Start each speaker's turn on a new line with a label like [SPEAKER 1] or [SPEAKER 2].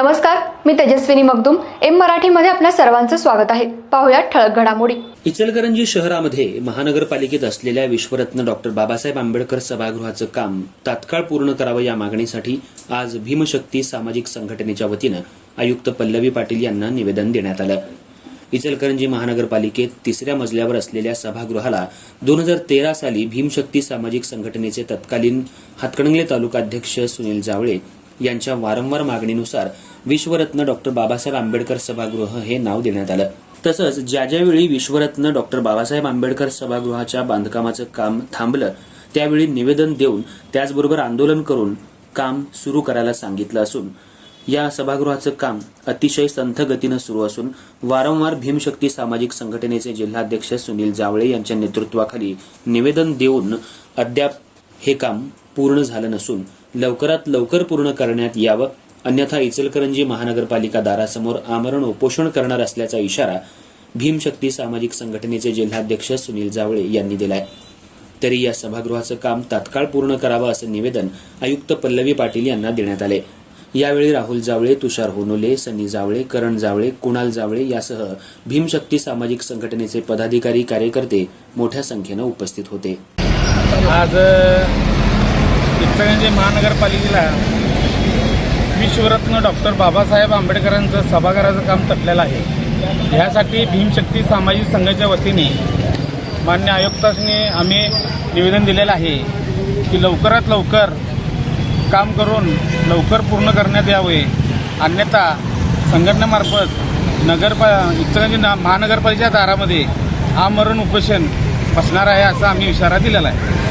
[SPEAKER 1] नमस्कार मी तेजस्विनी मगदुम. एम मराठीमध्ये आपल्या सर्वांचं स्वागत आहे. पाहुयात ठळक घडामोडी.
[SPEAKER 2] इचलकरंजी शहरामध्ये महानगरपालिकेत असलेल्या विश्वरत्न डॉक्टर बाबासाहेब आंबेडकर सभागृहाचं काम तात्काळ पूर्ण करावं या मागणीसाठी आज भीमशक्ती सामाजिक संघटनेच्या वतीनं आयुक्त पल्लवी पाटील यांना निवेदन देण्यात आलं. इचलकरंजी महानगरपालिकेत तिसऱ्या मजल्यावर असलेल्या सभागृहाला दोन हजार तेरा साली भीमशक्ती सामाजिक संघटनेचे तत्कालीन हातकणंगले तालुकाध्यक्ष सुनील जावळे यांच्या वारंवार मागणीनुसार विश्वरत्न डॉक्टर बाबासाहेब आंबेडकर सभागृह हे नाव देण्यात आलं. तसंच ज्या ज्यावेळी विश्वरत्न डॉक्टर बाबासाहेब आंबेडकर सभागृहाच्या बांधकामाचं काम थांबलं त्यावेळी निवेदन देऊन त्याचबरोबर आंदोलन करून काम सुरू करायला सांगितलं असून या सभागृहाचं काम अतिशय संथ गतीनं सुरू असून वारंवार भीमशक्ती सामाजिक संघटनेचे जिल्हाध्यक्ष सुनील जावळे यांच्या नेतृत्वाखाली निवेदन देऊन अद्याप हे काम पूर्ण झालं नसून लवकरात लवकर पूर्ण करण्यात यावं. अन्यथा इचलकरंजी महानगरपालिका दारासमोर आमरण उपोषण करणार असल्याचा इशारा भीमशक्ती सामाजिक संघटनेचे जिल्हाध्यक्ष सुनील जावळे यांनी दिलाय. तरी या सभागृहाचं काम तात्काळ पूर्ण करावं असं निवेदन आयुक्त पल्लवी पाटील यांना देण्यात आले. यावेळी राहुल जावळे तुषार होनोले सनी जावळे करण जावळे कुणाल जावळे यासह भीमशक्ती सामाजिक संघटनेचे पदाधिकारी कार्यकर्ते मोठ्या संख्येनं उपस्थित होते.
[SPEAKER 3] आज इचलकरंजी महानगरपालिकेला विश्वरत्न डॉक्टर बाबासाहेब आंबेडकरांचं सभागृहाचं काम तटलेलं आहे. ह्यासाठी भीमशक्ती सामाजिक संघाच्या वतीने मान्य आयुक्तांनी आम्ही निवेदन दिलेलं आहे की लवकरात लवकर काम करून लवकर पूर्ण करण्यात यावे. अन्यथा संघटनेमार्फत नगरपा इचलकरंजी ना- महानगरपालिकेच्या दारामध्ये आमरण उपोषण बसणार आहे असा आम्ही इशारा दिलेला आहे.